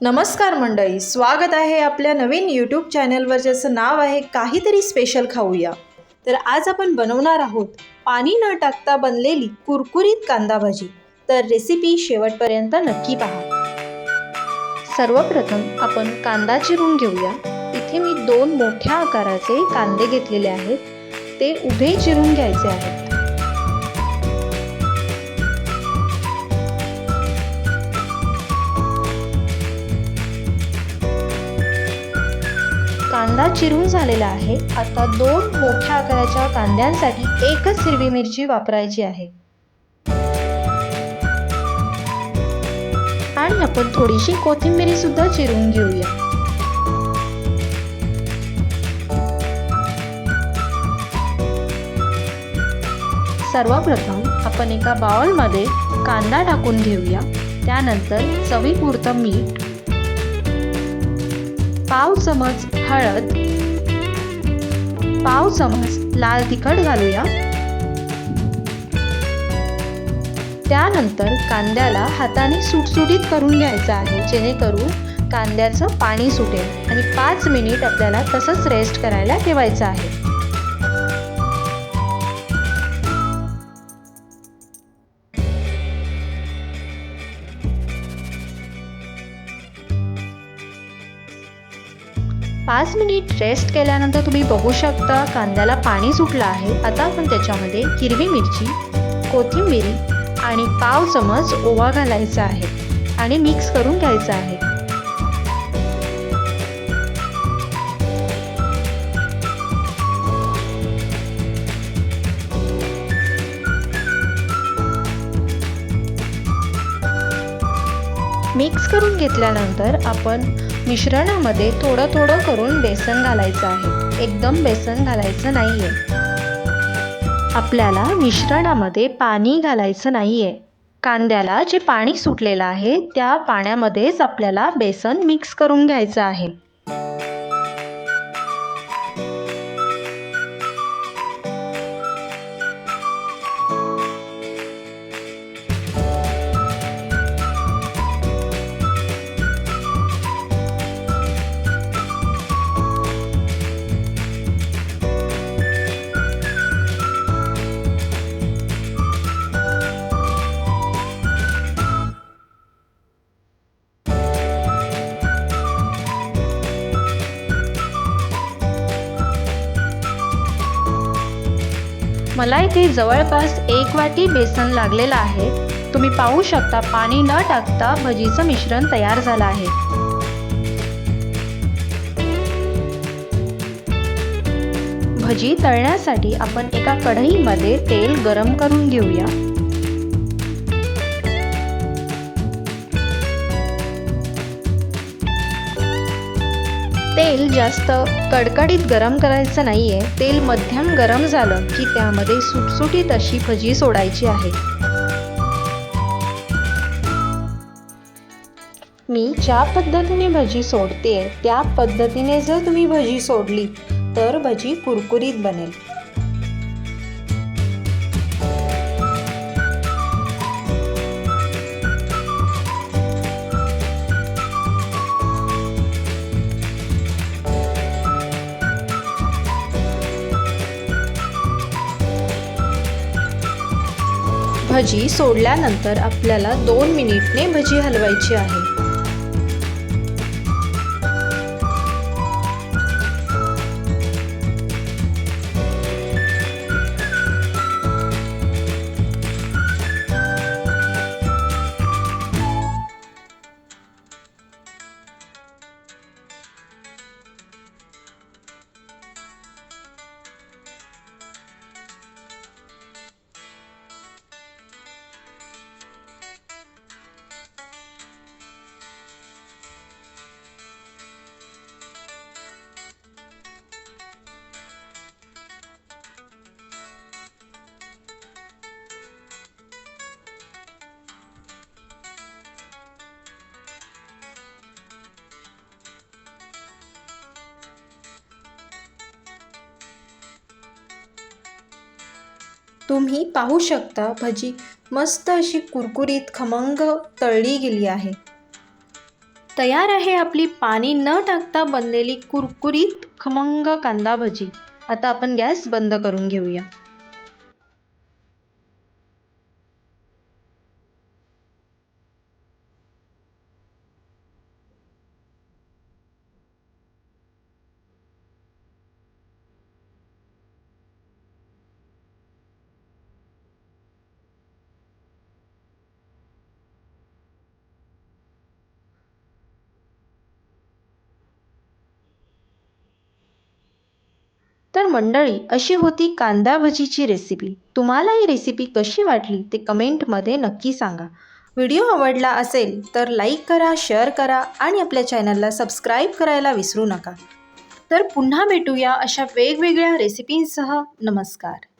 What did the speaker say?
नमस्कार मंडळी स्वागत आहे आपल्या नवीन यूट्यूब चॅनलवर ज्याचं नाव आहे काहीतरी स्पेशल खाऊया. तर आज आपण बनवणार आहोत पाणी न टाकता बनलेली कुरकुरीत कांदा भाजी. तर रेसिपी शेवटपर्यंत नक्की पहा. सर्वप्रथम आपण कांदा चिरून घेऊया. इथे मी दोन मोठ्या आकाराचे कांदे घेतलेले आहेत. ते उभे चिरून घ्यायचे आहेत. कांदा चिरून झालेला आहे. आता दोन मोठ्या आकाराच्या कांद्यांसाठी एकच हिरवी मिरची वापरायची आहे. आणि आपण थोडीशी कोथिंबिरी सुद्धा चिरून घेऊया. सर्वप्रथम आपण एका बाउलमध्ये कांदा टाकून घेऊया. त्यानंतर चवीपुरतं मीठ पाव चमच हळद. पाव चमच लाल तिखट घालूया. त्यानंतर कांद्याला हाताने सुटसुटीत करून घ्यायचं आहे जेणेकरून कांद्याचं पाणी सुटेल आणि पाच मिनिट आपल्याला तसंच रेस्ट करायला ठेवायचं आहे. पाच मिनिट रेस्ट केल्यानंतर तुम्ही बघू शकता कांद्याला पाणी सुटलं आहे. आता आपण त्याच्यामध्ये हिरवी मिरची कोथिंबिरी आणि पाव चमच ओवा घालायचा आहे आणि मिक्स करून घ्यायचा आहे. मिक्स करून घेतल्यानंतर आपण मिश्रणामध्ये थोडं थोडं करून बेसन घालायचं आहे. एकदम बेसन घालायचं नाही आहे आपल्याला मिश्रणामध्ये पाणी घालायचं नाही आहे कांद्याला जे पाणी सुटलेलं आहे त्या पाण्यामध्येच आपल्याला बेसन मिक्स करून घ्यायचं आहे. मला इथे जवळपास एक वाटी बेसन लागलेलं आहे. तुम्ही पाहू शकता पाणी न टाकता भजीचं मिश्रण तयार झालं आहे. भजी तळण्यासाठी आपण एका कढईमध्ये तेल गरम करून घेऊया. तेल जास्त कडकडीत गरम करायचं नाही आहे तेल मध्यम गरम झालं की त्यामध्ये सुटसुटीत अशी भजी सोडायची आहे. मी ज्या पद्धतीने भजी सोडते त्या पद्धतीने जर तुम्ही भजी सोडली तर भजी कुरकुरीत बनेल. भजी सोडल्यानंतर आपल्याला दोन मिनिटने भजी हलवायची आहे. तुम्ही पाहू शकता भजी मस्त अशी कुरकुरीत खमंग तळली गेली आहे. तयार आहे आपली पाणी न टाकता बनलेली कुरकुरीत खमंग कांदा भजी. आता आपण गॅस बंद करून घेऊया. तर मंडळी अशी होती कांदा भजीची रेसिपी तुम्हाला ही रेसिपी कशी वाटली ते कमेंटमध्ये नक्की सांगा. व्हिडिओ आवडला असेल तर लाईक करा शेअर करा आणि आपल्या चॅनलला सबस्क्राईब करायला विसरू नका. तर पुन्हा भेटूया अशा वेगवेगळ्या रेसिपींसह नमस्कार.